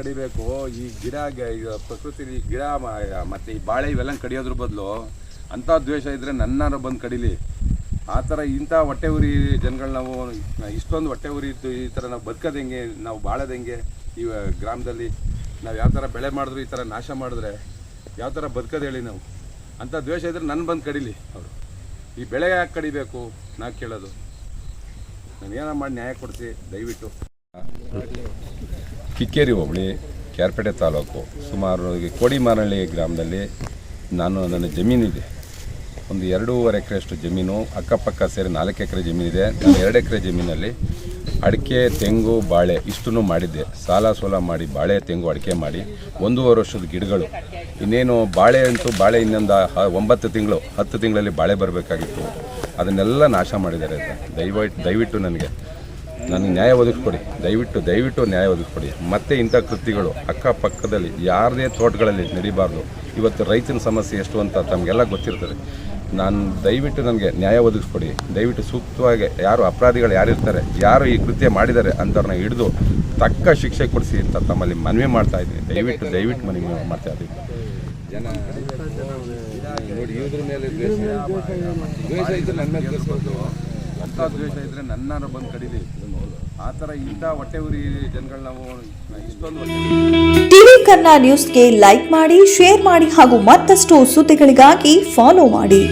ಕಡಿಬೇಕು. ಈ ಗಿಡ ಪ್ರಕೃತಿ ಈಗ ಪ್ರಕೃತಿಲಿ ಈ ಗಿಡ ಮತ್ತೆ ಈ ಬಾಳೆ ಇವೆಲ್ಲ ಕಡಿಯೋದ್ರ ಬದಲು ಅಂಥ ದ್ವೇಷ ಇದ್ರೆ ನನ್ನಾರು ಬಂದು ಕಡಿಲಿ. ಆ ಥರ ಇಂಥ ಹೊಟ್ಟೆ ಉರಿ ಜನಗಳು ನಾವು, ಇಷ್ಟೊಂದು ಹೊಟ್ಟೆ ಉರಿ ಇತ್ತು, ಈ ಥರ ನಾವು ಬದುಕೋದು ಹೆಂಗೆ, ನಾವು ಬಾಳೋದು ಹೆಂಗೆ? ಈ ಗ್ರಾಮದಲ್ಲಿ ನಾವು ಯಾವ ಥರ ಬೆಳೆ ಮಾಡಿದ್ರು ಈ ಥರ ನಾಶ ಮಾಡಿದ್ರೆ ಯಾವ ಥರ ಬದುಕೋದು ಹೇಳಿ ನಾವು? ಅಂಥ ದ್ವೇಷ ಇದ್ರೆ ನನ್ನ ಬಂದು ಕಡಿಲಿ ಅವರು. ಈ ಬೆಳೆ ಯಾಕೆ ಕಡಿಬೇಕು ನಾ ಕೇಳೋದು. ನಾನು ಏನೋ ಮಾಡಿ ನ್ಯಾಯ ಕೊಡಿಸಿ ದಯವಿಟ್ಟು. ಕಿಕ್ಕೇರಿ ಹೋಬಳಿ, ಕ್ಯಾರ್ಪೇಟೆ ತಾಲೂಕು, ಸುಮಾರು ಕೋಡಿಮಾರಳ್ಳಿ ಗ್ರಾಮದಲ್ಲಿ ನಾನು ನನ್ನ ಜಮೀನಿದೆ. ಒಂದು ಎರಡೂವರೆ ಎಕರೆಯಷ್ಟು ಜಮೀನು, ಅಕ್ಕಪಕ್ಕ ಸೇರಿ ನಾಲ್ಕು ಎಕರೆ ಜಮೀನಿದೆ. ನಾನು ಎರಡು ಎಕರೆ ಜಮೀನಲ್ಲಿ ಅಡಿಕೆ, ತೆಂಗು, ಬಾಳೆ ಇಷ್ಟನ್ನು ಮಾಡಿದ್ದೆ. ಸಾಲ ಸೋಲ ಮಾಡಿ ಬಾಳೆ, ತೆಂಗು ಅಡಿಕೆ ಮಾಡಿ ಒಂದೂವರೆ ವರ್ಷದ ಗಿಡಗಳು. ಇನ್ನೇನು ಬಾಳೆ ಅಂತೂ ಬಾಳೆ ಇನ್ನೊಂದು ಒಂಬತ್ತು ತಿಂಗಳು, ಹತ್ತು ತಿಂಗಳಲ್ಲಿ ಬಾಳೆ ಬರಬೇಕಾಗಿತ್ತು. ಅದನ್ನೆಲ್ಲ ನಾಶ ಮಾಡಿದ್ದಾರೆ ದಯವಿಟ್ಟು ದಯವಿಟ್ಟು ನನಗೆ ನನಗೆ ನ್ಯಾಯ ಒದಗಿಸ್ಕೊಡಿ. ದಯವಿಟ್ಟು ದಯವಿಟ್ಟು ನ್ಯಾಯ ಒದಗಿಸ್ಕೊಡಿ. ಮತ್ತೆ ಇಂಥ ಕೃತ್ಯಗಳು ಅಕ್ಕಪಕ್ಕದಲ್ಲಿ ಯಾರದೇ ತೋಟಗಳಲ್ಲಿ ನಡೀಬಾರ್ದು. ಇವತ್ತು ರೈತನ ಸಮಸ್ಯೆ ಎಷ್ಟು ಅಂತ ತಮಗೆಲ್ಲ ಗೊತ್ತಿರ್ತದೆ. ನಾನು ದಯವಿಟ್ಟು ನನಗೆ ನ್ಯಾಯ ಒದಗಿಸ್ಕೊಡಿ. ದಯವಿಟ್ಟು ಸೂಕ್ತವಾಗಿ ಯಾರು ಅಪರಾಧಿಗಳು ಯಾರಿರ್ತಾರೆ ಯಾರು ಈ ಕೃತ್ಯ ಮಾಡಿದ್ದಾರೆ ಅಂಥವ್ರನ್ನ ಹಿಡಿದು ತಕ್ಕ ಶಿಕ್ಷೆ ಕೊಡಿಸಿ ಅಂತ ತಮ್ಮಲ್ಲಿ ಮನವಿ ಮಾಡ್ತಾ ಇದ್ದೀನಿ. ದಯವಿಟ್ಟು ದಯವಿಟ್ಟು ಮನವಿ ಮಾಡ್ತಾ ಇದ್ದೀನಿ. ಜನ ನೋಡಿ ಮೇಲೆ ದ್ವೇಷ ನನ್ನ ಮೇಲೆ ದ್ವೇಷ ಬರ್ತದೆ. ಅಂಥ ದ್ವೇಷ ಇದ್ರೆ ನನ್ನಾರು ಬಂದು ಕಡಿಲಿ ಆ ಥರ ಇಂಥ ಹೊಟ್ಟೆ ಉರಿ ಜನಗಳು ನಾವು ಇಷ್ಟೊಂದು ಟಿವಿ ಕನ್ನಡ ನ್ಯೂಸ್ಗೆ ಲೈಕ್ ಮಾಡಿ ಶೇರ್ ಮಾಡಿ ಹಾಗೂ ಮತ್ತಷ್ಟು ಸುದ್ದಿಗಳಿಗಾಗಿ ಫಾಲೋ ಮಾಡಿ